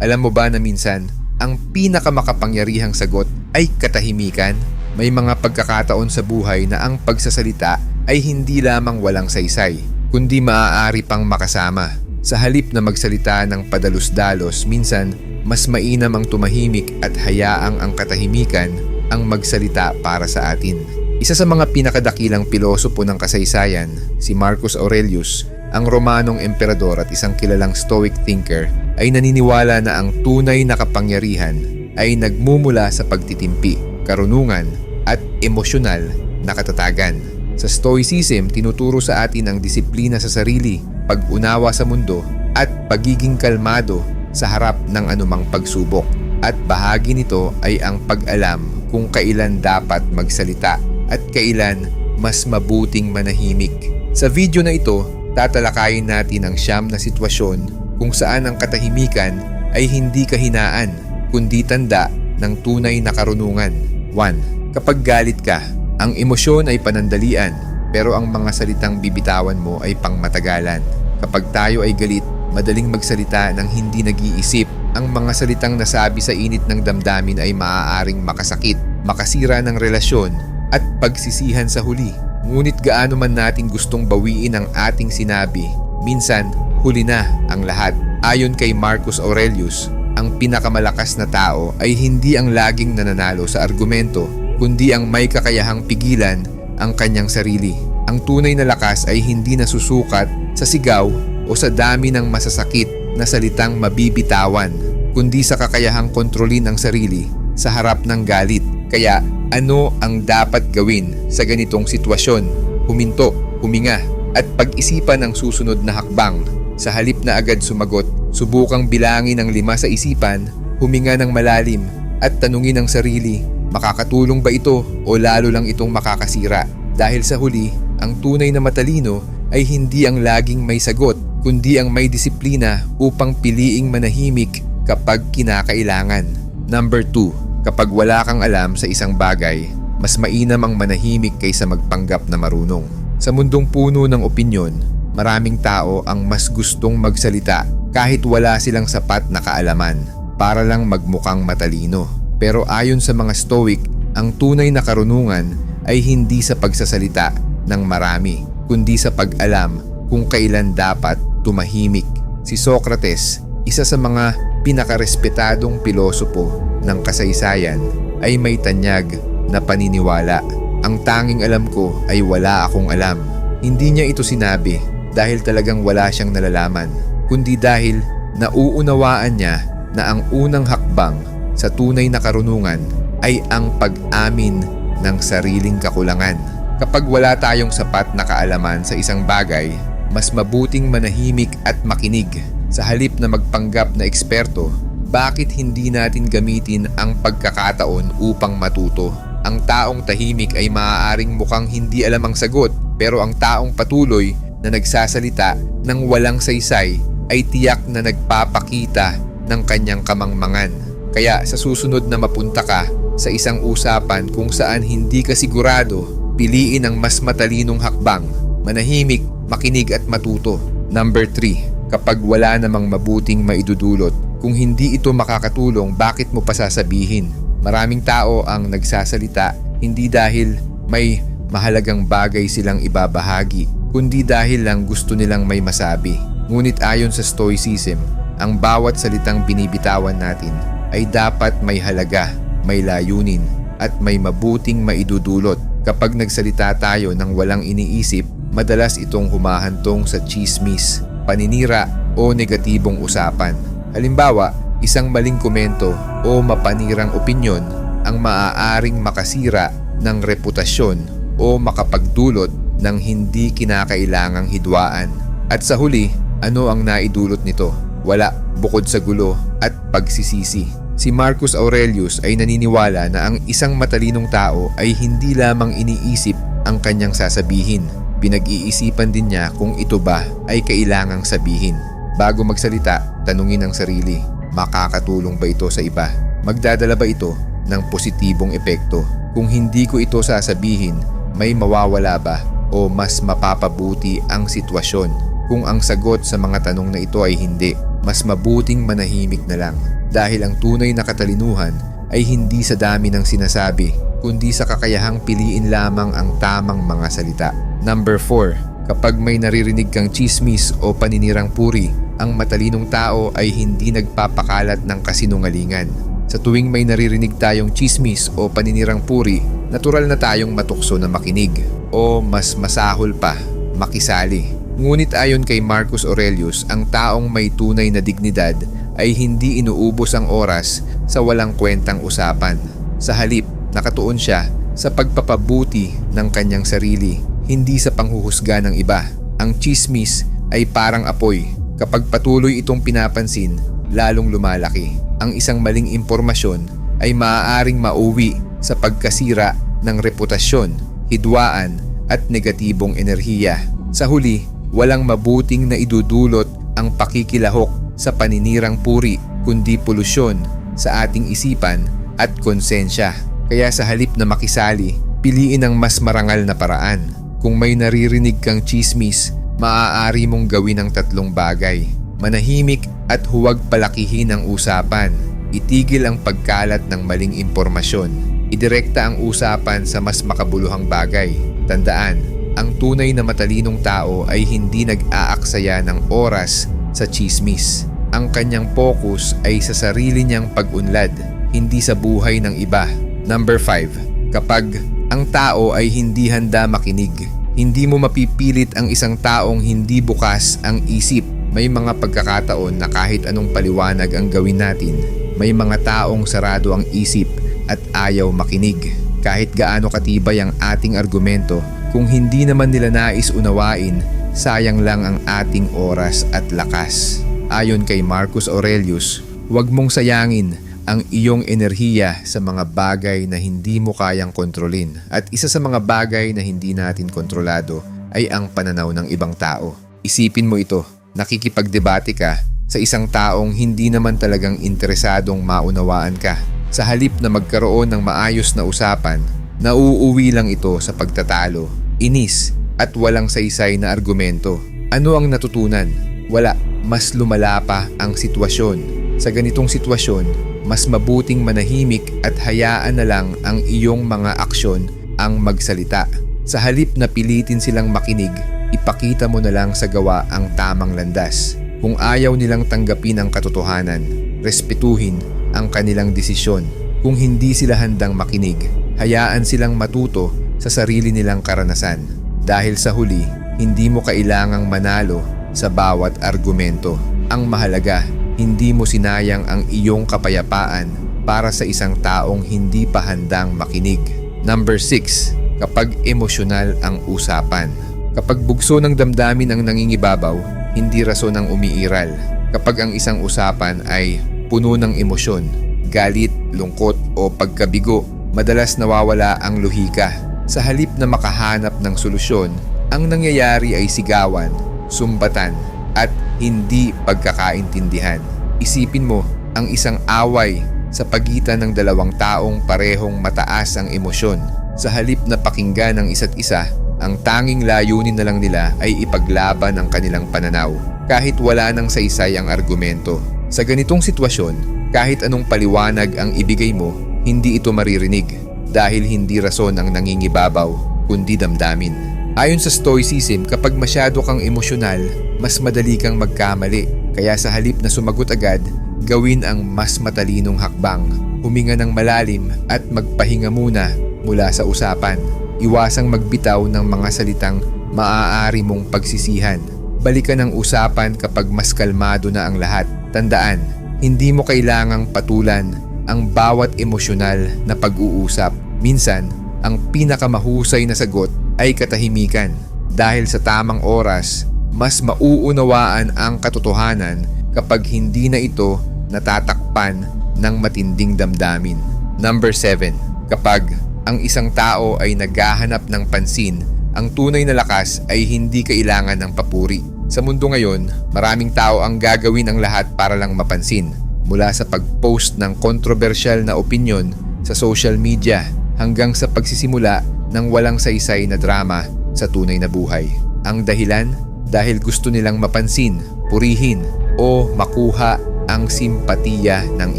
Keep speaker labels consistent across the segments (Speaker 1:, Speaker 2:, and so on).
Speaker 1: Alam mo ba na minsan, ang pinakamakapangyarihang sagot ay katahimikan? May mga pagkakataon sa buhay na ang pagsasalita ay hindi lamang walang saysay, kundi maaari pang makasama. Sa halip na magsalita ng padalos-dalos, minsan mas mainam ang tumahimik at hayaang ang katahimikan ang magsalita para sa atin. Isa sa mga pinakadakilang pilosopo ng kasaysayan, si Marcus Aurelius, ang Romanong emperador at isang kilalang stoic thinker, ay naniniwala na ang tunay na kapangyarihan ay nagmumula sa pagtitimpi, karunungan at emosyonal na katatagan. Sa Stoicism, tinuturo sa atin ang disiplina sa sarili, pag-unawa sa mundo at pagiging kalmado sa harap ng anumang pagsubok. At bahagi nito ay ang pag-alam kung kailan dapat magsalita at kailan mas mabuting manahimik. Sa video na ito, tatalakayin natin ang siyam na sitwasyon kung saan ang katahimikan ay hindi kahinaan, kundi tanda ng tunay na karunungan. 1. Kapag galit ka, ang emosyon ay panandalian, pero ang mga salitang bibitawan mo ay pangmatagalan. Kapag tayo ay galit, madaling magsalita ng hindi nag-iisip. Ang mga salitang nasabi sa init ng damdamin ay maaaring makasakit, makasira ng relasyon, at pagsisihan sa huli. Ngunit gaano man natin gustong bawiin ang ating sinabi, minsan huli na ang lahat. Ayon kay Marcus Aurelius, ang pinakamalakas na tao ay hindi ang laging nananalo sa argumento, kundi ang may kakayahang pigilan ang kanyang sarili. Ang tunay na lakas ay hindi nasusukat sa sigaw o sa dami ng masasakit na salitang mabibitawan, kundi sa kakayahang kontrolin ang sarili sa harap ng galit. Kaya ano ang dapat gawin sa ganitong sitwasyon? Huminto, huminga, at pag-isipan ang susunod na hakbang. Sa halip na agad sumagot, subukang bilangin ang lima sa isipan, huminga ng malalim, at tanungin ang sarili, makakatulong ba ito o lalo lang itong makakasira? Dahil sa huli, ang tunay na matalino ay hindi ang laging may sagot, kundi ang may disiplina upang piliing manahimik kapag kinakailangan. Number 2 Kapag wala kang alam sa isang bagay, mas mainam ang manahimik kaysa magpanggap na marunong. Sa mundong puno ng opinyon, maraming tao ang mas gustong magsalita kahit wala silang sapat na kaalaman para lang magmukhang matalino. Pero ayon sa mga stoic, ang tunay na karunungan ay hindi sa pagsasalita ng marami, kundi sa pag-alam kung kailan dapat tumahimik. Si Socrates, isa sa mga pinakarespetadong pilosopo ng kasaysayan ay may tanyag na paniniwala. Ang tanging alam ko ay wala akong alam. Hindi niya ito sinabi dahil talagang wala siyang nalalaman, kundi dahil nauunawaan niya na ang unang hakbang sa tunay na karunungan ay ang pag-amin ng sariling kakulangan. Kapag wala tayong sapat na kaalaman sa isang bagay, mas mabuting manahimik at makinig. Sa halip na magpanggap na eksperto, bakit hindi natin gamitin ang pagkakataon upang matuto? Ang taong tahimik ay maaaring mukhang hindi alam ang sagot, pero ang taong patuloy na nagsasalita ng walang saysay ay tiyak na nagpapakita ng kanyang kamangmangan. Kaya sa susunod na mapunta ka sa isang usapan kung saan hindi ka sigurado, piliin ang mas matalinong hakbang, manahimik, makinig at matuto. Number 3. Kapag wala namang mabuting maidudulot, kung hindi ito makakatulong, bakit mo pa sasabihin? Maraming tao ang nagsasalita hindi dahil may mahalagang bagay silang ibabahagi, kundi dahil lang gusto nilang may masabi. Ngunit ayon sa Stoicism, ang bawat salitang binibitawan natin ay dapat may halaga, may layunin, at may mabuting maidudulot. Kapag nagsalita tayo ng walang iniisip, madalas itong humahantong sa chismis, paninira o negatibong usapan. Halimbawa, isang maling komento o mapanirang opinyon ang maaaring makasira ng reputasyon o makapagdulot ng hindi kinakailangang hidwaan. At sa huli, ano ang naidulot nito? Wala bukod sa gulo at pagsisisi. Si Marcus Aurelius ay naniniwala na ang isang matalinong tao ay hindi lamang iniisip ang kanyang sasabihin. Pinag-iisipan din niya kung ito ba ay kailangang sabihin. Bago magsalita, tanungin ang sarili, makakatulong ba ito sa iba? Magdadala ba ito ng positibong epekto? Kung hindi ko ito sasabihin, may mawawala ba o mas mapapabuti ang sitwasyon? Kung ang sagot sa mga tanong na ito ay hindi, mas mabuting manahimik na lang dahil ang tunay na katalinuhan ay hindi sa dami ng sinasabi kundi sa kakayahang piliin lamang ang tamang mga salita. Number 4. Kapag may naririnig kang chismis o paninirang puri, ang matalinong tao ay hindi nagpapakalat ng kasinungalingan. Sa tuwing may naririnig tayong chismis o paninirang puri, natural na tayong matukso na makinig o mas masahol pa, makisali. Ngunit ayon kay Marcus Aurelius, ang taong may tunay na dignidad ay hindi inuubos ang oras sa walang kwentang usapan. Sa halip, nakatuon siya sa pagpapabuti ng kanyang sarili, hindi sa panghuhusga ng iba. Ang chismis ay parang apoy. Kapag patuloy itong pinapansin, lalong lumalaki. Ang isang maling impormasyon ay maaaring mauwi sa pagkasira ng reputasyon, hidwaan at negatibong enerhiya. Sa huli, walang mabuting na idudulot ang pakikilahok sa paninirang puri kundi polusyon sa ating isipan at konsensya. Kaya sa halip na makisali, piliin ang mas marangal na paraan. Kung may naririnig kang chismis, maaari mong gawin ang tatlong bagay. Manahimik at huwag palakihin ang usapan. Itigil ang pagkalat ng maling impormasyon. Idirekta ang usapan sa mas makabuluhang bagay. Tandaan, ang tunay na matalinong tao ay hindi nag-aaksaya ng oras sa chismis. Ang kanyang focus ay sa sarili niyang pag-unlad, hindi sa buhay ng iba. Number 5. Kapag ang tao ay hindi handa makinig, hindi mo mapipilit ang isang taong hindi bukas ang isip. May mga pagkakataon na kahit anong paliwanag ang gawin natin, may mga taong sarado ang isip at ayaw makinig. Kahit gaano katibay ang ating argumento, kung hindi naman nila nais unawain, sayang lang ang ating oras at lakas. Ayon kay Marcus Aurelius, huwag mong sayangin ang iyong enerhiya sa mga bagay na hindi mo kayang kontrolin. At isa sa mga bagay na hindi natin kontrolado ay ang pananaw ng ibang tao. Isipin mo ito, nakikipagdebate ka sa isang taong hindi naman talagang interesadong maunawaan ka. Sa halip na magkaroon ng maayos na usapan, nauuwi lang ito sa pagtatalo, inis at walang saysay na argumento. Ano ang natutunan? Wala, mas lumala pa ang sitwasyon. Sa ganitong sitwasyon, mas mabuting manahimik at hayaan na lang ang iyong mga aksyon ang magsalita. Sa halip na pilitin silang makinig, ipakita mo na lang sa gawa ang tamang landas. Kung ayaw nilang tanggapin ang katotohanan, respetuhin ang kanilang desisyon. Kung hindi sila handang makinig, hayaan silang matuto sa sarili nilang karanasan. Dahil sa huli, hindi mo kailangang manalo sa bawat argumento. Ang mahalaga, hindi mo sinayang ang iyong kapayapaan para sa isang taong hindi pa handang makinig. Number 6. Kapag emosyonal ang usapan. Kapag bugso ng damdamin ang nangingibabaw, hindi rason ang umiiral. Kapag ang isang usapan ay puno ng emosyon, galit, lungkot o pagkabigo, madalas nawawala ang luhika. Sa halip na makahanap ng solusyon, ang nangyayari ay sigawan, sumbatan, at hindi pagkakaintindihan. Isipin mo ang isang away sa pagitan ng dalawang taong parehong mataas ang emosyon. Sa halip na pakinggan ng isa't isa, ang tanging layunin na lang nila ay ipaglaban ang kanilang pananaw kahit wala nang saysay ang argumento. Sa ganitong sitwasyon, kahit anong paliwanag ang ibigay mo, hindi ito maririnig dahil hindi rason ang nangingibabaw kundi damdamin. Ayon sa Stoicism, kapag masyado kang emosyonal, mas madali kang magkamali. Kaya sa halip na sumagot agad, gawin ang mas matalinong hakbang. Huminga ng malalim at magpahinga muna mula sa usapan. Iwasang magbitaw ng mga salitang maaari mong pagsisihan. Balikan ang usapan kapag mas kalmado na ang lahat. Tandaan, hindi mo kailangang patulan ang bawat emosyonal na pag-uusap. Minsan, ang pinakamahusay na sagot ay katahimikan. Dahil sa tamang oras, mas mauunawaan ang katotohanan kapag hindi na ito natatakpan ng matinding damdamin. Number 7. Kapag ang isang tao ay naghahanap ng pansin, ang tunay na lakas ay hindi kailangan ng papuri. Sa mundo ngayon, maraming tao ang gagawin ang lahat para lang mapansin. Mula sa pag-post ng kontrobersyal na opinion sa social media hanggang sa pagsisimula ng walang saysay na drama sa tunay na buhay. Ang dahilan? Dahil gusto nilang mapansin purihin o makuha ang simpatiya ng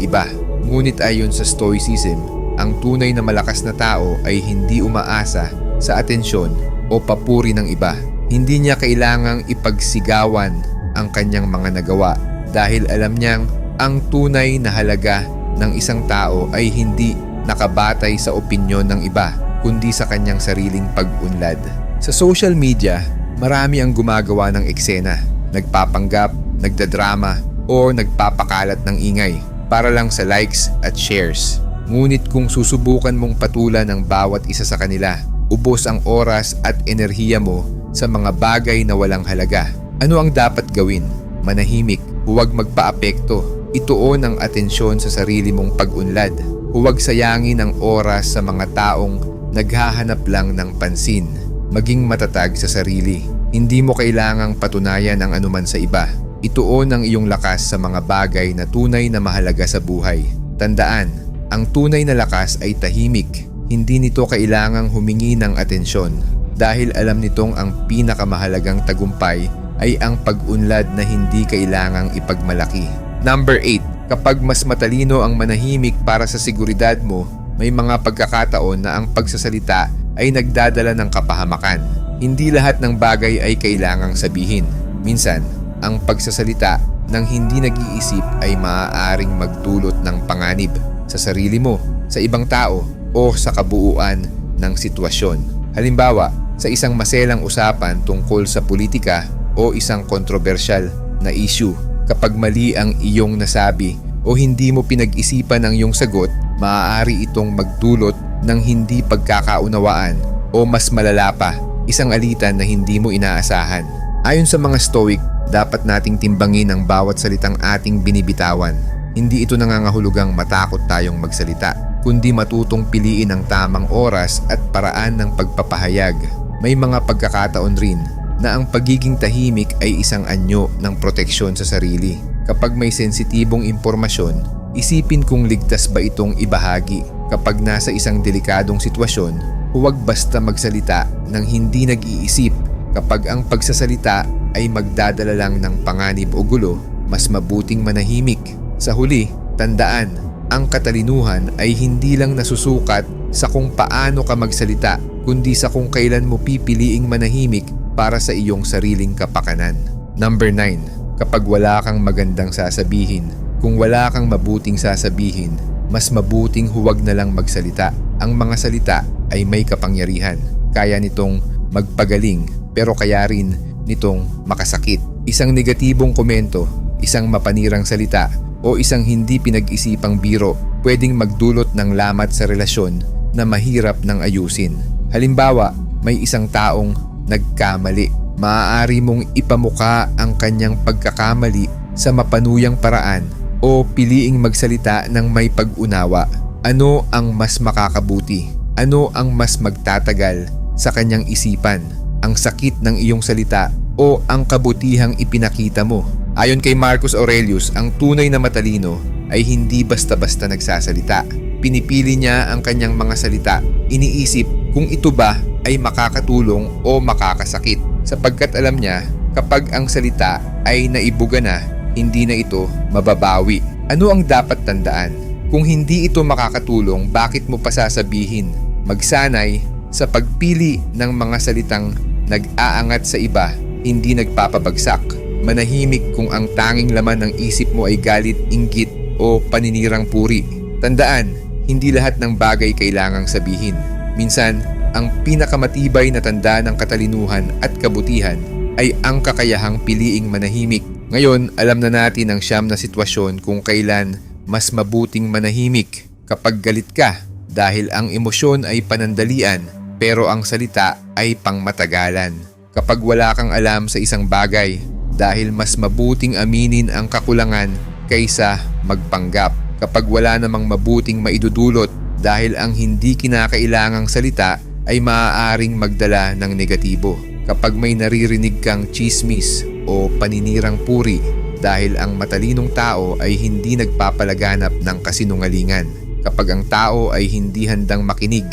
Speaker 1: iba. Ngunit ayon sa Stoicism, ang tunay na malakas na tao ay hindi umaasa sa atensyon o papuri ng iba. Hindi niya kailangang ipagsigawan ang kanyang mga nagawa dahil alam niyang ang tunay na halaga ng isang tao ay hindi nakabatay sa opinyon ng iba kundi sa kanyang sariling pag-unlad. Sa social media, marami ang gumagawa ng eksena, nagpapanggap, nagdadrama o nagpapakalat ng ingay para lang sa likes at shares. Ngunit kung susubukan mong patulan ng bawat isa sa kanila, ubos ang oras at enerhiya mo sa mga bagay na walang halaga. Ano ang dapat gawin? Manahimik, huwag magpaapekto, ituon ang atensyon sa sarili mong pag-unlad. Huwag sayangin ang oras sa mga taong naghahanap lang ng pansin. Maging matatag sa sarili. Hindi mo kailangang patunayan ang anuman sa iba. Ituon ang iyong lakas sa mga bagay na tunay na mahalaga sa buhay. Tandaan, ang tunay na lakas ay tahimik. Hindi nito kailangang humingi ng atensyon dahil alam nitong ang pinakamahalagang tagumpay ay ang pag-unlad na hindi kailangang ipagmalaki. Number 8. Kapag mas matalino ang manahimik para sa seguridad mo, may mga pagkakataon na ang pagsasalita ay nagdadala ng kapahamakan. Hindi lahat ng bagay ay kailangang sabihin. Minsan, ang pagsasalita ng hindi nag-iisip ay maaaring magdulot ng panganib sa sarili mo, sa ibang tao, o sa kabuuan ng sitwasyon. Halimbawa, sa isang maselang usapan tungkol sa politika o isang kontrobersyal na issue, kapag mali ang iyong nasabi o hindi mo pinag-isipan ang iyong sagot, maaari itong magdulot ng hindi pagkakaunawaan o mas malala pa, isang alitan na hindi mo inaasahan. Ayon sa mga Stoic, dapat nating timbangin ang bawat salitang ating binibitawan. Hindi ito nangangahulugang matakot tayong magsalita, kundi matutong piliin ang tamang oras at paraan ng pagpapahayag. May mga pagkakataon rin na ang pagiging tahimik ay isang anyo ng proteksyon sa sarili. Kapag may sensitibong impormasyon, isipin kung ligtas ba itong ibahagi. Kapag nasa isang delikadong sitwasyon, huwag basta magsalita ng hindi nag-iisip. Kapag ang pagsasalita ay magdadala lang ng panganib o gulo, mas mabuting manahimik. Sa huli, tandaan, ang katalinuhan ay hindi lang nasusukat sa kung paano ka magsalita, kundi sa kung kailan mo pipiliing manahimik para sa iyong sariling kapakanan. Number 9. Kapag wala kang magandang sasabihin, kung wala kang mabuting sasabihin, mas mabuting huwag na lang magsalita. Ang mga salita ay may kapangyarihan. Kaya nitong magpagaling pero kaya rin nitong makasakit. Isang negatibong komento, isang mapanirang salita o isang hindi pinag-isipang biro pwedeng magdulot ng lamat sa relasyon na mahirap ng ayusin. Halimbawa, may isang taong nagkamali. Maaari mong ipamuka ang kanyang pagkakamali sa mapanuyang paraan o piliing magsalita ng may pag-unawa. Ano ang mas makakabuti? Ano ang mas magtatagal sa kanyang isipan? Ang sakit ng iyong salita o ang kabutihang ipinakita mo? Ayon kay Marcus Aurelius, ang tunay na matalino ay hindi basta-basta nagsasalita. Pinipili niya ang kanyang mga salita. Iniisip kung ito ba ay makakatulong o makakasakit sapagkat alam niya kapag ang salita ay naibuga na, hindi na ito mababawi. Ano ang dapat tandaan? Kung hindi ito makakatulong, bakit mo pa sasabihin? Magsanay sa pagpili ng mga salitang nag-aangat sa iba, hindi nagpapabagsak. Manahimik kung ang tanging laman ng isip mo ay galit, inggit o paninirang puri. Tandaan, hindi lahat ng bagay kailangang sabihin. Minsan, ang pinakamatibay na tanda ng katalinuhan at kabutihan ay ang kakayahang piliing manahimik. Ngayon, alam na natin ang siyam na sitwasyon kung kailan mas mabuting manahimik kapag galit ka dahil ang emosyon ay panandalian pero ang salita ay pangmatagalan. Kapag wala kang alam sa isang bagay dahil mas mabuting aminin ang kakulangan kaysa magpanggap. Kapag wala namang mabuting maidudulot dahil ang hindi kinakailangang salita ay maaaring magdala ng negatibo. Kapag may naririnig kang chismis o paninirang puri dahil ang matalinong tao ay hindi nagpapalaganap ng kasinungalingan. Kapag ang tao ay hindi handang makinig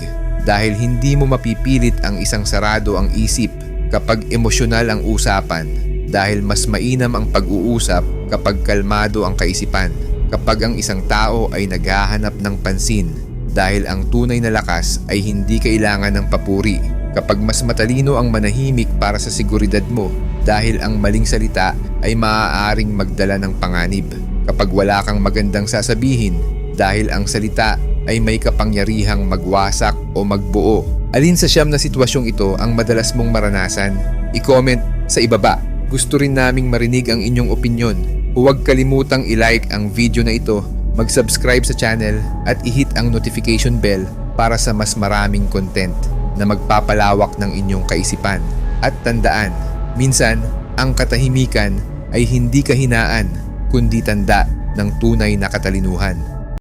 Speaker 1: dahil hindi mo mapipilit ang isang sarado ang isip kapag emosyonal ang usapan dahil mas mainam ang pag-uusap kapag kalmado ang kaisipan. Kapag ang isang tao ay naghahanap ng pansin dahil ang tunay na lakas ay hindi kailangan ng papuri. Kapag mas matalino ang manahimik para sa seguridad mo dahil ang maling salita ay maaaring magdala ng panganib. Kapag wala kang magandang sasabihin dahil ang salita ay may kapangyarihang magwasak o magbuo. Alin sa siyam na sitwasyong ito ang madalas mong maranasan? I-comment sa ibaba. Gusto rin naming marinig ang inyong opinyon. Huwag kalimutang i-like ang video na ito, mag-subscribe sa channel at i-hit ang notification bell para sa mas maraming content na magpapalawak ng inyong kaisipan. At tandaan, minsan ang katahimikan ay hindi kahinaan kundi tanda ng tunay na katalinuhan.